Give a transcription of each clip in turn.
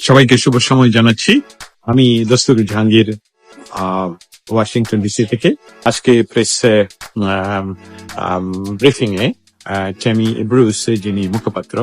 সবাইকে শুভ সময় জানাচ্ছি। আমি দস্তুর জাহাঙ্গীর ওয়াশিংটন ডিসি থেকে। আজকে প্রেস ব্রিফিং এ টেমি ব্রুস যিনি মুখপাত্র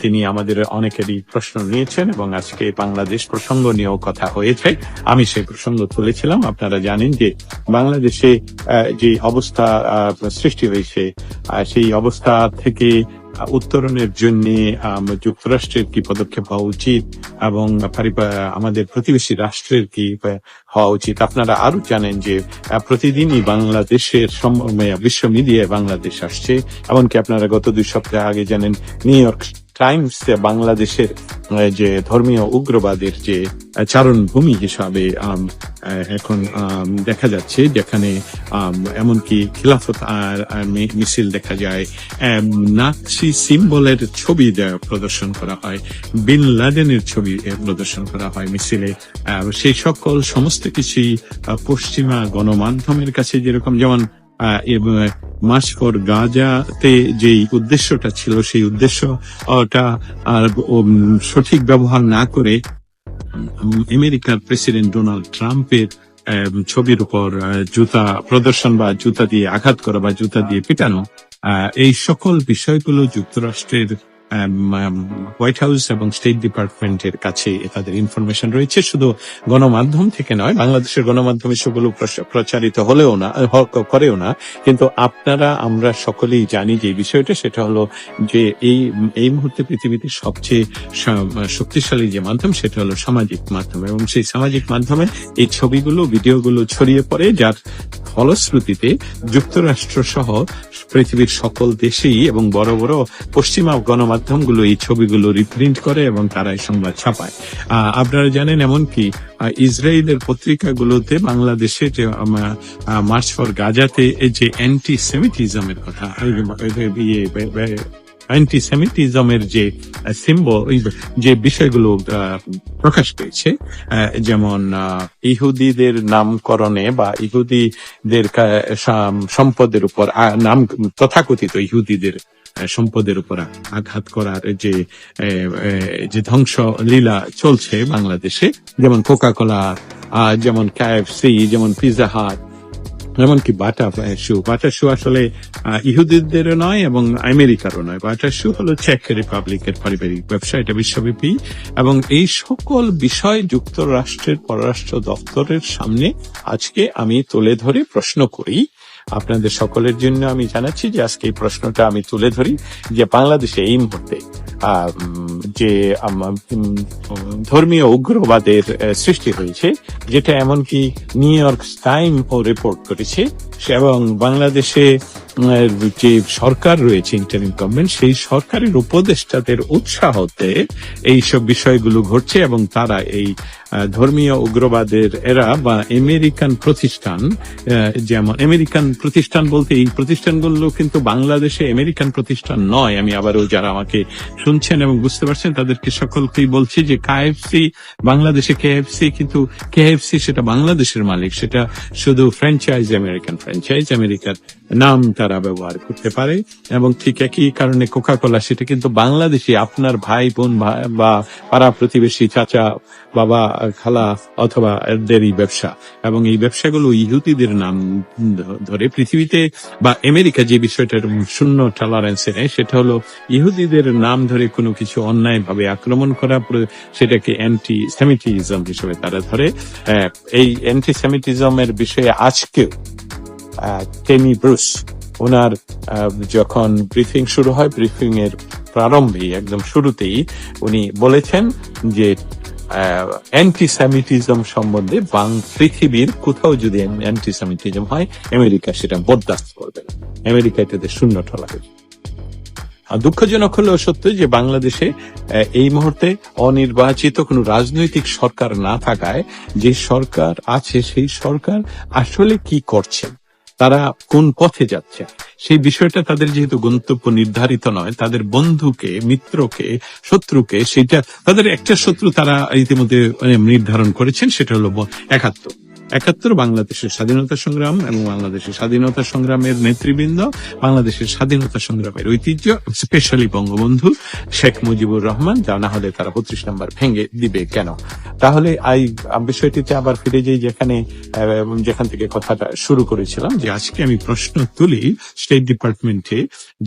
তিনি আমাদের অনেকেরই প্রশ্ন নিয়েছেন এবং আজকে বাংলাদেশ প্রসঙ্গ নিয়েও কথা হয়েছে। আমি সেই প্রসঙ্গ তুলেছিলাম। আপনারা জানেন যে বাংলাদেশে যে অবস্থা সৃষ্টি হয়েছে সেই অবস্থা থেকে উত্তরণের জন্য যুক্তরাষ্ট্রের কি পদক্ষেপ হওয়া উচিত এবং আমাদের প্রতিবেশী রাষ্ট্রের কি হওয়া উচিত? আপনারা আরও জানেন যে প্রতিদিনই বাংলাদেশের বিশ্ব মিডিয়ায় বাংলাদেশ আসছে। এমনকি আপনারা গত দুই সপ্তাহ আগে জানেন, নিউ ইয়র্ক টাইমস বাংলাদেশের যে ধর্মীয় উগ্রবাদের যে চারণভূমি হিসাবে এখন দেখা যাচ্ছে যেখানে এমনকি খিলাফত আর মিছিল দেখা যায়। নাৎসি সিম্বলের ছবি প্রদর্শন করা হয়, বিন লাদেনের ছবি প্রদর্শন করা হয় মিছিলে। সেই সকল সমস্ত কিছুই পশ্চিমা গণমাধ্যমের কাছে যেরকম, যেমন আহ, এবং মাস গাজাতে যে উদ্দেশ্যটা ছিল সেই উদ্দেশ্য ওটা আর সঠিক ব্যবহার না করে আমেরিকার প্রেসিডেন্ট ডোনাল্ড ট্রাম্পের ছবির উপর জুতা প্রদর্শন বা জুতা দিয়ে আঘাত করা বা জুতা দিয়ে পিটানো এই সকল বিষয়গুলো যুক্তরাষ্ট্রের হোয়াইট হাউস এবং স্টেট ডিপার্টমেন্টের কাছে তাদের ইনফরমেশন রয়েছে। শুধু গণমাধ্যম থেকে নয়, বাংলাদেশের গণমাধ্যমে সেগুলো প্রচারিত হলেও না করেও না। কিন্তু আপনারা, আমরা সকলেই জানি যে বিষয়টা, সেটা হলো যে এই এই মুহূর্তে পৃথিবীতে সবচেয়ে শক্তিশালী যে মাধ্যম, সেটা হলো সামাজিক মাধ্যম। এবং সেই সামাজিক মাধ্যমে এই ছবিগুলো, ভিডিওগুলো ছড়িয়ে পড়ে, যার ফলশ্রুতিতে যুক্তরাষ্ট্র সহ পৃথিবীর সকল দেশেই এবং বড় বড় পশ্চিমা গণমাধ্যমগুলো এই ছবিগুলো রিপ্রিন্ট করে এবং তারা এই সংবাদ ছাপায়। আপনারা জানেন এমনকি ইসরায়েলের পত্রিকাগুলোতে বাংলাদেশে যে মার্চ ফর গাজাতে যে অ্যান্টি সেমিটিজমের কথা যে সিম্বল যে বিষয়গুলো প্রকাশ পেয়েছে যেমন ইহুদিদের নামকরণে বা ইহুদিদের সম্পদের উপর নাম, তথাকথিত ইহুদিদের সম্পদের উপর আঘাত করার যে যে ধ্বংস লীলা চলছে বাংলাদেশে, যেমন কোকা কোলা যেমন কেএফসি যেমন পিজা হাট এমনকি বাটা শু বাটা শু আসলে ইহুদিদেরও নয় এবং আমেরিকারও নয়। বাটা শু হলো চেক রিপাবলিকের পারিবারিক ব্যবসা, এটা বিশ্বব্যাপী। এবং এই সকল বিষয় যুক্তরাষ্ট্রের পররাষ্ট্র দপ্তরের সামনে আজকে আমি তুলে ধরে প্রশ্ন করি আপনাদের সকলের জন্য আমি জানাচ্ছি যে আজকে এই প্রশ্নটা আমি তুলে ধরি যে বাংলাদেশে এই মুহূর্তে যে ধর্মীয় উগ্রবাদের সৃষ্টি হয়েছে, যেটা এমনকি নিউ ইয়র্ক টাইম ও রিপোর্ট করেছে, এবং বাংলাদেশে যে সরকার রয়েছে ইন্টারিম গভর্নমেন্ট সেই সরকারের উপদেষ্টাদের উৎসাহতে এই সব বিষয়গুলো ঘটছে এবং তারা এই ধর্মীয় উগ্রবাদের এরা বা আমেরিকান প্রতিষ্ঠান যেমন আমেরিকান প্রতিষ্ঠান বলতে এই প্রতিষ্ঠানগুলো কিন্তু বাংলাদেশে আমেরিকান প্রতিষ্ঠান নয়। আমি আবারও যারা আমাকে শুনছেন এবং বুঝতে পারছেন, তাদেরকে সকলকেই বলছি যে কেএফসি বাংলাদেশে কেএফসি কিন্তু কেএফসি সেটা বাংলাদেশের মালিক, সেটা শুধু ফ্র্যাঞ্চাইজ আমেরিকান ফ্র্যাঞ্চাইজ আমেরিকার নাম তারা ব্যবহার করতে পারে। এবং ঠিক একই কারণে কোকা কোলা সেটা কিন্তু বাংলাদেশি, আপনার ভাই, বোন বা পাড়া প্রতিবেশী, চাচা বাবা, খালা অথবা এদেরই ব্যবসা। এবং এই ব্যবসাগুলো ইহুদিদের নাম ধরে পৃথিবীতে বা আমেরিকা যে বিষয়টার শূন্য টলারেন্সে নেয়, সেটা হলো ইহুদিদের নাম ধরে কোনো কিছু অন্যায়ভাবে আক্রমণ করা সেটাকে অ্যান্টি সেমিটিজম হিসেবে তারা ধরে। এই অ্যান্টি সেমিটিজমের বিষয়ে আজকেও টেমি ব্রুস ওনার যখন ব্রিফিং শুরু হয় ব্রিফিং এর প্রারম্ভেই, একদম শুরুতেই, উনি বলেছেন যে অ্যান্টি সেমিটিজম সম্বন্ধে বাং পৃথিবীর কোথাও যদি অ্যান্টি সেমিটিজম হয়, আমেরিকা সেটা বরদাস্ত করবে না। আমেরিকা এটাতে শূন্য ঠলাবে দুঃখজনক হলেও সত্য যে বাংলাদেশে এই মুহূর্তে অনির্বাচিত কোনো রাজনৈতিক সরকার না থাকায় যে সরকার আছে, সেই সরকার আসলে কি করছে? তারা কোন পথে যাচ্ছে? সেই বিষয়টা তাদের যেহেতু গন্তব্য নির্ধারিত নয় তাদের বন্ধুকে মিত্রকে শত্রুকে সেটা তাদের একটা শত্রু তারা ইতিমধ্যে আহ, নির্ধারণ করেছেন সেটা হলো একাত্তর। একাত্তর বাংলাদেশের স্বাধীনতা সংগ্রাম এবং বাংলাদেশের স্বাধীনতা সংগ্রামের নেতৃবৃন্দ, বাংলাদেশের স্বাধীনতা সংগ্রামের ঐতিহ্য স্পেশালি বঙ্গবন্ধু শেখ মুজিবুর রহমান, যা না হলে তারা বত্রিশ নম্বর ভেঙে দিবে কেন? তাহলে এই বিষয়টিতে আবার ফিরে যাই যেখানে যেখান থেকে কথাটা শুরু করেছিলাম, যে আজকে আমি প্রশ্ন তুলি স্টেট ডিপার্টমেন্টে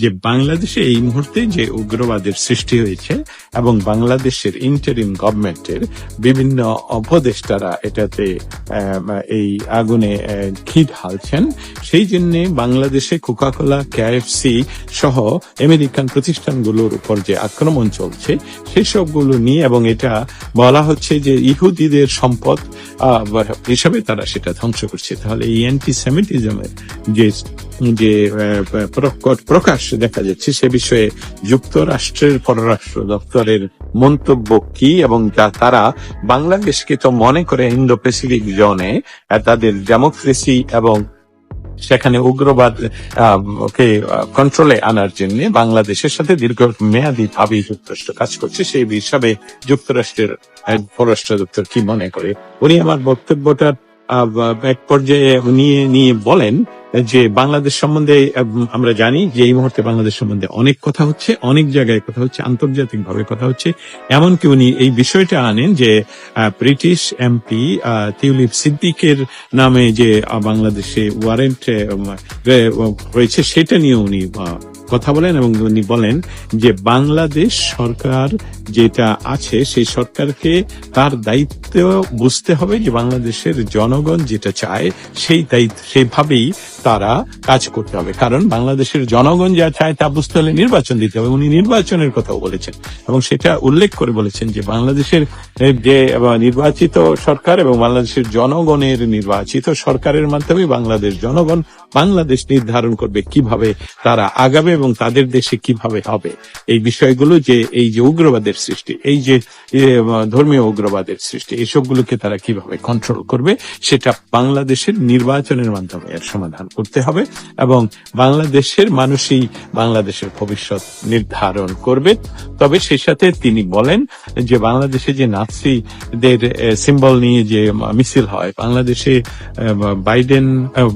যে বাংলাদেশে এই মুহূর্তে যে উগ্রবাদের সৃষ্টি হয়েছে এবং বাংলাদেশের ইন্টারিম গভর্নমেন্টের বিভিন্ন উপদেষ্টারা এটাতে এই আগুনে ঘি ঢালছেন সেই জন্য বাংলাদেশে কোকাকোলা কেএফসি সহ আমেরিকান প্রতিষ্ঠানগুলোর উপর যে আক্রমণ চলছে, সেসবগুলো নিয়ে এবং এটা বলা হচ্ছে যে ইহুদিদের সম্পদ হিসাবে তারা সেটা ধ্বংস করছে। তাহলে এই অ্যান্টিসেমিটিজমের যে যে প্রকাশ দেখা যাচ্ছে সে বিষয়ে যুক্তরাষ্ট্রের পররাষ্ট্র দপ্তরের মন্তব্য কি এবং তারা বাংলাদেশকে তো মনে করে ইন্দো প্যাসিফিক জোনে তাদের ডেমোক্রেসি এবং সেখানে উগ্রবাদ কে কন্ট্রোলে আনার জন্য বাংলাদেশের সাথে দীর্ঘ মেয়াদী ভাবে যুক্তরাষ্ট্র কাজ করছে। সেই হিসাবে যুক্তরাষ্ট্রের পররাষ্ট্র দপ্তর কি মনে করে? উনি আমার বক্তব্যটার এক পর্যায়ে নিয়ে নিয়ে বলেন যে বাংলাদেশ সম্বন্ধে আমরা জানি যে এই মুহূর্তে বাংলাদেশ সম্বন্ধে অনেক কথা হচ্ছে, অনেক জায়গায় কথা হচ্ছে আন্তর্জাতিক ভাবে কথা হচ্ছে। এমনকি উনি এই বিষয়টা আনেন যে ব্রিটিশ এমপি তিউলিপ সিদ্দিকের নামে যে বাংলাদেশে ওয়ারেন্ট রয়েছে, সেটা নিয়ে উনি কথা বলেন এবং উনি বলেন যে বাংলাদেশ সরকার যেটা আছে, সেই সরকারকে তার দায়িত্ব বুঝতে হবে যে বাংলাদেশের জনগণ যেটা চায়, সেই দায়িত্ব সেভাবেই তারা কাজ করতে হবে। কারণ বাংলাদেশের জনগণ যা চায় তা বুঝতে হলে নির্বাচন দিতে হবে। উনি নির্বাচনের কথাও বলেছেন এবং সেটা উল্লেখ করে বলেছেন যে বাংলাদেশের যে নির্বাচিত সরকার এবং বাংলাদেশের জনগণের নির্বাচিত সরকারের মাধ্যমে বাংলাদেশ জনগণ বাংলাদেশ নির্ধারণ করবে কীভাবে তারা আগাবে এবং তাদের দেশে কীভাবে হবে? এই বিষয়গুলো যে এই যে উগ্রবাদের সৃষ্টি, এই যে ধর্মীয় উগ্রবাদের সৃষ্টি, এসবগুলোকে তারা কীভাবে কন্ট্রোল করবে, সেটা বাংলাদেশের নির্বাচনের মাধ্যমে এর সমাধান করতে হবে এবং বাংলাদেশের মানুষই বাংলাদেশের ভবিষ্যৎ নির্ধারণ করবে। তবে সেই সাথে তিনি বলেন যে বাংলাদেশে যে নাৎসিদের সিম্বল নিয়ে যে মিছিল হয়, বাংলাদেশে বাইডেন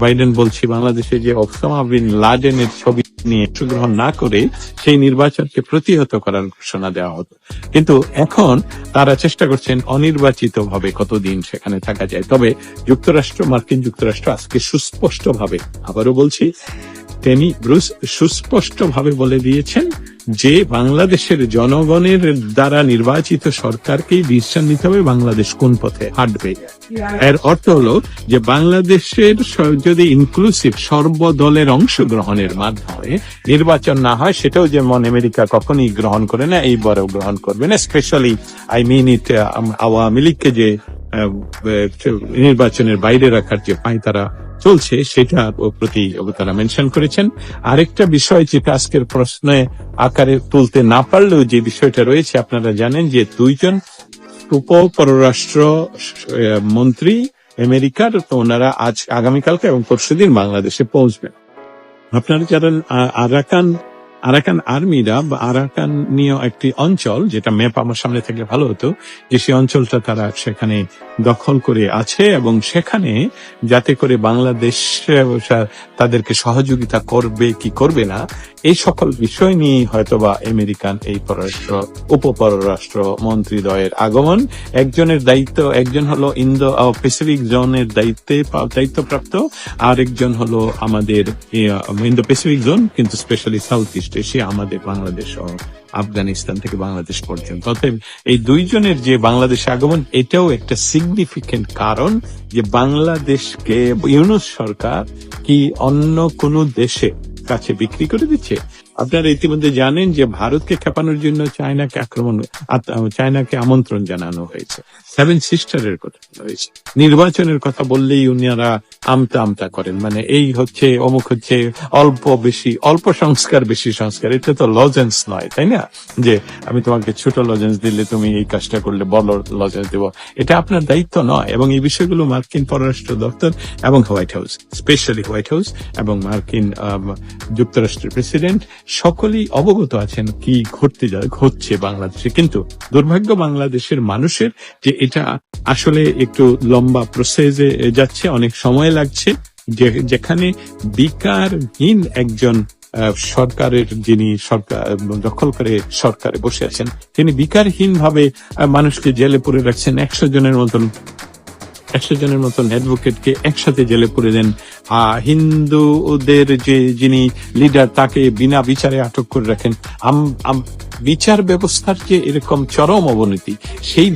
বাইডেন বলছি, বাংলাদেশে যে ওসামা বিন লাডেনের ছবি নিয়ে অংশগ্রহণ না করে সেই নির্বাচনকে প্রতিহত করার ঘোষণা দেওয়া হতো। কিন্তু এখন তারা চেষ্টা করছেন অনির্বাচিত ভাবে কতদিন সেখানে থাকা যায়। তবে যুক্তরাষ্ট্র, মার্কিন যুক্তরাষ্ট্র আজকে সুস্পষ্টভাবে, আবারও বলছি তিনি ব্রুস সুস্পষ্টভাবে বলে দিয়েছেন যে বাংলাদেশের জনগণের দ্বারা নির্বাচিত সরকারকেই ডিসিশন নিতে হবে বাংলাদেশ কোন পথে হাঁটবে। এর অর্থ হলো যে বাংলাদেশের যদি ইনক্লুসিভ সর্বদলের অংশগ্রহণের মাধ্যমে নির্বাচন না হয়, সেটাও যেমন আমেরিকা কখনই গ্রহণ করে না, এইবারও গ্রহণ করবে না। Specially I mean it Awami লীগকে যে নির্বাচনের বাইরে রাখার যে পাঁয়তারা চলছে, সেটা প্রতি তারা মেনশন করেছেন। আরেকটা বিষয় যেটা আজকের প্রশ্নে আকারে তুলতে না পারলেও যে বিষয়টা রয়েছে, আপনারা জানেন যে দুইজন উপ পররাষ্ট্র মন্ত্রী আমেরিকার, তো ওনারা আজ আগামীকালকে এবং পরশুদিন বাংলাদেশে পৌঁছবেন। আপনারা যারা আরাকান আরাকান আর্মিরা বা আরাকান নিয়ে একটি অঞ্চল, যেটা ম্যাপ আমার সামনে থাকলে ভালো হতো, যে সেই অঞ্চলটা তারা সেখানে দখল করে আছে এবং সেখানে যাতে করে বাংলাদেশ তাদেরকে সহযোগিতা করবে কি করবে না, এই সকল বিষয় নিয়ে হয়তোবা আমেরিকান এই পররাষ্ট্র উপ পররাষ্ট্র মন্ত্রীদ্বয়ের আগমন। একজনের দায়িত্ব, একজন হলো ইন্দো প্যাসিফিক জোনের দায়িত্বে দায়িত্বপ্রাপ্ত আর একজন হলো আমাদের ইন্দো প্যাসিফিক জোন কিন্তু স্পেশালি সাউথ ইস্ট এশিয়া আমাদের বাংলাদেশ আফগানিস্তান থেকে বাংলাদেশ পর্যন্ত। অতএব এই দুইজনের যে বাংলাদেশে আগমন, এটাও একটা সিগনিফিকেন্ট কারণ যে বাংলাদেশকে ইউনুস সরকার কি অন্য কোন দেশে কাছে বিক্রি করে দিচ্ছে? আপনারা ইতিমধ্যে জানেন যে ভারতকে খেপানোর জন্য চায়নাকে আক্রমণ চায়নাকে আমন্ত্রণ জানানো হয়েছে। সেভেন সিস্টারের কথা হয়েছে। নির্বাচনের কথা বললেই উনারা আমতা আমতা করেন। মানে এই হচ্ছে, অমুক হচ্ছে, অল্প বেশি, অল্প সংস্কার, বেশি সংস্কার। এটা তো লজেন্স নয়, তাই না? যে আমি তোমাকে ছোট লজেন্স দিলে তুমি এই কাজটা করলে বড় লজেন্স দেবো। এটা আপনার দায়িত্ব নয়। এবং এই বিষয়গুলো মার্কিন পররাষ্ট্র দপ্তর এবং White House, specially White House এবং মার্কিন যুক্তরাষ্ট্রের প্রেসিডেন্ট সকলেই অবগত আছেন কি ঘটতে হচ্ছে বাংলাদেশে। কিন্তু দুর্ভাগ্য বাংলাদেশের মানুষের যে এটা আসলে একটু লম্বা প্রসেসে যাচ্ছে, অনেক সময় লাগছে। যেখানে বিকারহীন একজন সরকারের যিনি সরকার, দখল করে সরকারে বসে আছেন, তিনি বিকারহীন ভাবে মানুষকে জেলে পড়ে রাখছেন। একশো জনের মতন একশো জনের মতন অ্যাডভোকেটকে একসাথে জেলে পুরে দেন। হিন্দুদের যে যিনি লিডার, তাকে বিনা বিচারে আটক করে রাখেন। বিচার ব্যবস্থার যে এরকম চরম অবনতি, সেই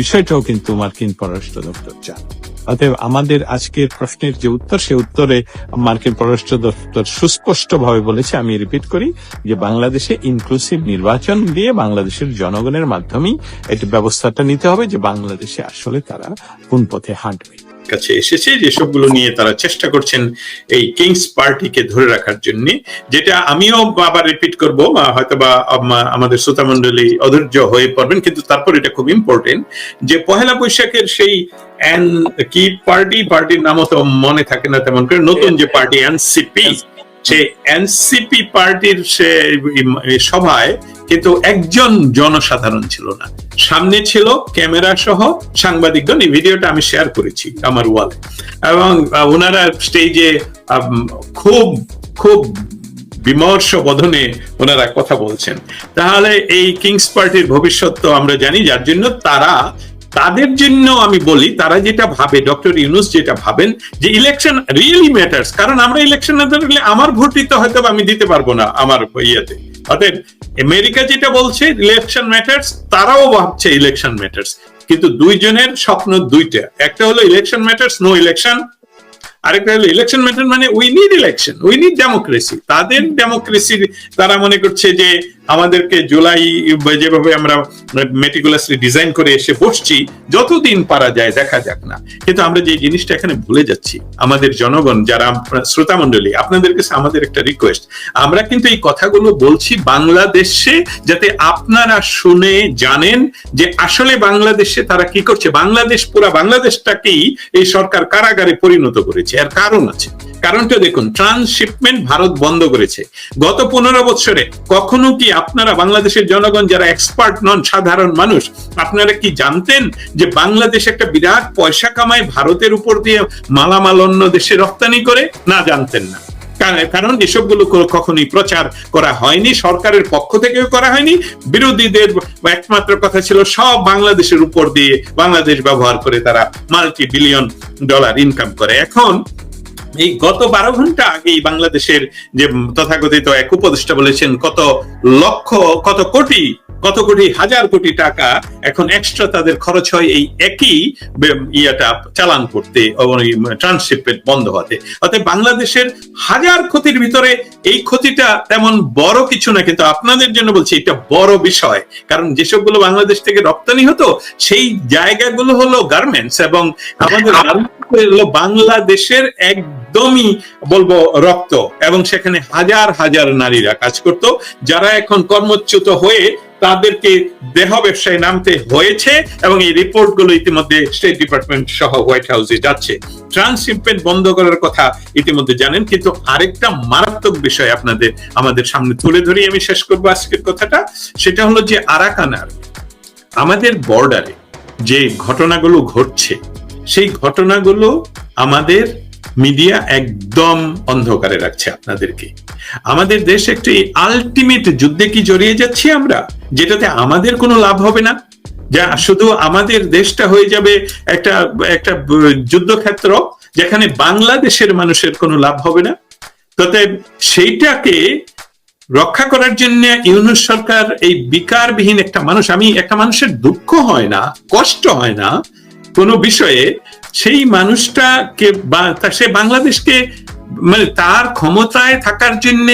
বিষয়টাও কিন্তু মার্কিন পররাষ্ট্র দপ্তর চান অতএব আমাদের আজকের প্রশ্নের যে উত্তর, সে উত্তরে মার্কিন পররাষ্ট্র দপ্তর সুস্পষ্টভাবে বলেছে, আমি রিপিট করি, যে বাংলাদেশে ইনক্লুসিভ নির্বাচন দিয়ে বাংলাদেশের জনগণের মাধ্যমেই এটি ব্যবস্থাটা নিতে হবে যে বাংলাদেশে আসলে তারা কোন পথে হাঁটবে। কাছে এসেছে যেসবগুলো নিয়ে তারা চেষ্টা করছেন এই কিংস পার্টিকে ধরে রাখার জন্য যেটা আমিও আবার রিপিট করব হয়তো বা আমাদের শ্রোতা মন্ডলী অধৈর্য হয়ে পড়বেন কিন্তু তারপর এটা খুব ইম্পর্টেন্ট যে পহেলা বৈশাখের সেই কি পার্টি পার্টির নামও তো মনে থাকে না তেমন করে। নতুন যে পার্টি এনসিপি সে এনসিপি পার্টির সে সভায় কিন্তু একজন জনসাধারণ ছিল না। সামনে ছিল ক্যামেরা সহ সাংবাদিকগণ। এই ভিডিওটা আমি শেয়ার করেছি আমার ওয়ালে এবং ওনারা স্টেজে খুব খুব বিমর্ষ বদনে ওনারা কথা বলছেন। তাহলে এই কিংস পার্টির ভবিষ্যৎ তো আমরা জানি, যার জন্য তারা, তাদের জন্য আমি বলি, তারা যেটা ভাবে, ডক্টর ইউনুস যেটা ভাবেন, যে ইলেকশন রিয়েলি ম্যাটার্স কারণ আমরা ইলেকশন না দিলে আমার ভোটই তো হয়তো আমি দিতে পারব না আমার ইয়েতে। অতএব আমেরিকা যেটা বলছে ইলেকশন ম্যাটার্স তারাও ভাবছে ইলেকশন ম্যাটার্স কিন্তু দুইজনের স্বপ্ন দুইটা। একটা হলো ইলেকশন ম্যাটার্স নো ইলেকশন আরেকটা হলো ইলেকশন ম্যাটার মানে we need election we need democracy তাদের ডেমোক্রেসি তারা মনে করছে যে আমাদেরকে জুলাই যেভাবে আমরা মেটিকুলাসলি ডিজাইন করে এসে বসছি, যতদিন পারা যায় দেখা যাক না। কিন্তু আমরা যে জিনিসটা এখানে ভুলে যাচ্ছি, আমাদের জনগণ যারা শ্রোতা মন্ডলী আপনাদের কাছে আমাদের একটা রিকোয়েস্ট আমরা কিন্তু এই কথাগুলো বলছি বাংলাদেশে যাতে আপনারা শুনে জানেন যে আসলে বাংলাদেশে তারা কি করছে। বাংলাদেশ, পুরা বাংলাদেশটাকেই এই সরকার কারাগারে পরিণত করেছে। আর কারণ আছে। কারণটা দেখুন ট্রান্সশিপমেন্ট ভারত বন্ধ করেছে। গত পনেরো বছরে কখনো কি আপনারা বাংলাদেশের জনগণ যারা এক্সপার্ট নন সাধারণ মানুষ, আপনারা কি জানতেন যে বাংলাদেশ একটা বিরাট পয়সা কামায় ভারতের উপর দিয়ে মালামাল অন্য দেশে রপ্তানি করে? না, জানতেন না। কারণ- এসবগুলো কো- কখনোই প্রচার করা হয়নি, সরকারের পক্ষ থেকেও করা হয়নি। বিরোধীদের একমাত্র কথা ছিল সব বাংলাদেশের উপর দিয়ে বাংলাদেশ ব্যবহার করে তারা মাল্টি বিলিয়ন ডলার ইনকাম করে। এখন এই গত বারো ঘণ্টা আগেই বাংলাদেশের যে তথাকথিত এক উপদেষ্টা বলেছেন, কত লক্ষ, কত কোটি কত কোটি? হাজার কোটি টাকা এখন এক্সট্রা তাদের খরচ হয় এই একই ইয়েটা চালান করতে ট্রান্সশিপমেন্ট বন্ধ হতে। অতএব বাংলাদেশের হাজার ক্ষতির ভিতরে এই ক্ষতিটা তেমন বড় কিছু না কিন্তু আপনাদের জন্য বলছি এটা বড় বিষয়। কারণ যেসবগুলো বাংলাদেশ থেকে রপ্তানি হতো সেই জায়গাগুলো হলো গার্মেন্টস এবং আমাদের হলো বাংলাদেশের একদমই বলব রক্ত এবং সেখানে হাজার হাজার নারীরা কাজ করত যারা এখন কর্মচ্যুত হয়ে তাদেরকে দেহ ব্যবসায় নামতে হয়েছে এবং এই রিপোর্টগুলো ইতিমধ্যে স্টেট ডিপার্টমেন্ট সহ হোয়াইট হাউসে যাচ্ছে। ট্রান্সশিপমেন্ট বন্ধ করার কথা ইতিমধ্যে জানেন, কিন্তু আরেকটা মারাত্মক বিষয় আপনাদের আমাদের সামনে তুলে ধরি আমি শেষ করব আজকের কথাটা। সেটা হলো যে আরাকানার আমাদের বর্ডারে যে ঘটনাগুলো ঘটছে, সেই ঘটনাগুলো আমাদের মিডিয়া একদম অন্ধকারে রাখছে আপনাদেরকে। আমাদের দেশ একটি আলটিমেট যুদ্ধে কি জড়িয়ে যাচ্ছি আমরা? যেটাতে আমাদের কোনো লাভ হবে না? যা শুধু আমাদের দেশটা হয়ে যাবে একটা একটা যুদ্ধক্ষেত্র যেখানে বাংলাদেশের মানুষের কোনো লাভ হবে না? তাতে সেইটাকে রক্ষা করার জন্য ইউনুস সরকার এই বিকারবিহীন একটা মানুষ, আমি একটা মানুষের দুঃখ হয় না, কষ্ট হয় না, কোনো বিষয়ে সেই মানুষটাকে সে বাংলাদেশকে মানে তার ক্ষমতায় থাকার জন্য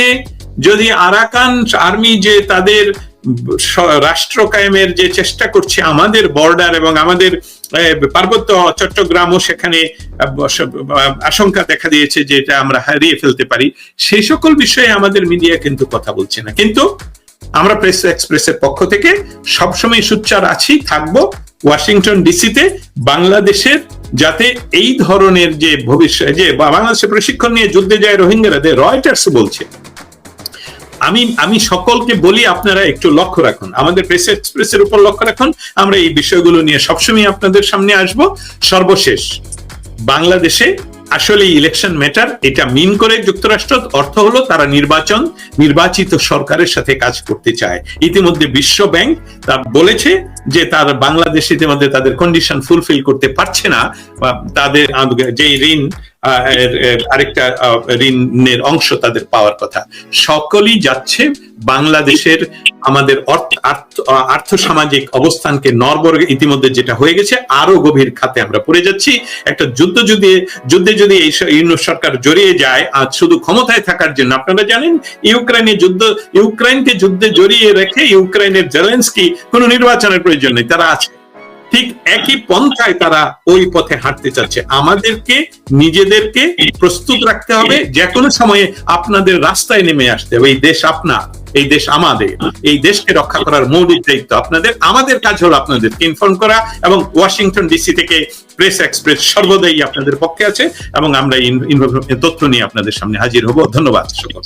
যদি আরাকান আর্মি যে তাদের রাষ্ট্র কায়েমের যে চেষ্টা করছে আমাদের বর্ডার এবং আমাদের পার্বত্য চট্টগ্রামও সেখানে আশঙ্কা দেখা দিয়েছে যে এটা আমরা হারিয়ে ফেলতে পারি। সেই সকল বিষয়ে আমাদের মিডিয়া কিন্তু কথা বলছে না। কিন্তু আমরা প্রেস এক্সপ্রেসের পক্ষ থেকে সবসময় সুচ্চার আছি, থাকব। ওয়াশিংটন ডিসিতে বাংলাদেশের যাতে এই ধরনের যে ভবিষ্যৎ, যে বাংলাদেশে প্রশিক্ষণ নিয়ে যুদ্ধে যায় রোহিঙ্গারা রয়টার্স বলছে। আমি আমি সকলকে বলি, আপনারা একটু লক্ষ্য রাখুন। আমাদের প্রেস এক্সপ্রেসের উপর লক্ষ্য রাখুন। আমরা এই বিষয়গুলো নিয়ে সবসময় আপনাদের সামনে আসব। সর্বশেষ, বাংলাদেশে আসলে ইলেকশন ম্যাটার এটা মিন করে যুক্তরাষ্ট্র, অর্থ হলো তারা নির্বাচন, নির্বাচিত সরকারের সাথে কাজ করতে চায়। ইতিমধ্যে বিশ্ব ব্যাংক তা বলেছে যে তার বাংলাদেশ ইতিমধ্যে তাদের কন্ডিশন ফুলফিল করতে পারছে না, বা তাদের যে ঋণ আরেকটা ঋণের অংশ তাদের পাওয়ার কথা। সকলেই যাচ্ছে বাংলাদেশের আমাদের আর্থ- আর্থসামাজিক অবস্থানকে নরবর্গে ইতিমধ্যে যেটা হয়ে গেছে আরও গভীর খাতে আমরা পড়ে যাচ্ছি। একটা যুদ্ধ যদি, যুদ্ধে যদি এই স- সরকার জড়িয়ে যায়, আজ শুধু ক্ষমতায় থাকার জন্য, আপনারা জানেন, ইউক্রেনে যুদ্ধ, ইউক্রেনকে যুদ্ধে জড়িয়ে রেখে ইউক্রেনের জেলেন্সকি কোনো নির্বাচনের প্রয়োজন নেই, তারা আছে। ঠিক একই পন্থায় তারা ওই পথে হাঁটতে চাচ্ছে। আমাদেরকে, নিজেদেরকে প্রস্তুত রাখতে হবে। যে কোনো সময়ে আপনাদের রাস্তায় নেমে আসতে হবে। এই দেশ আপনার, এই দেশ আমাদের, এই দেশকে রক্ষা করার মৌলিক দায়িত্ব আপনাদের। আমাদের কাজ হলো আপনাদেরকে ইনফর্ম করা এবং ওয়াশিংটন ডিসি থেকে প্রেস এক্সপ্রেস সর্বদাই আপনাদের পক্ষে আছে এবং আমরা তথ্য নিয়ে আপনাদের সামনে হাজির হব। ধন্যবাদ সকল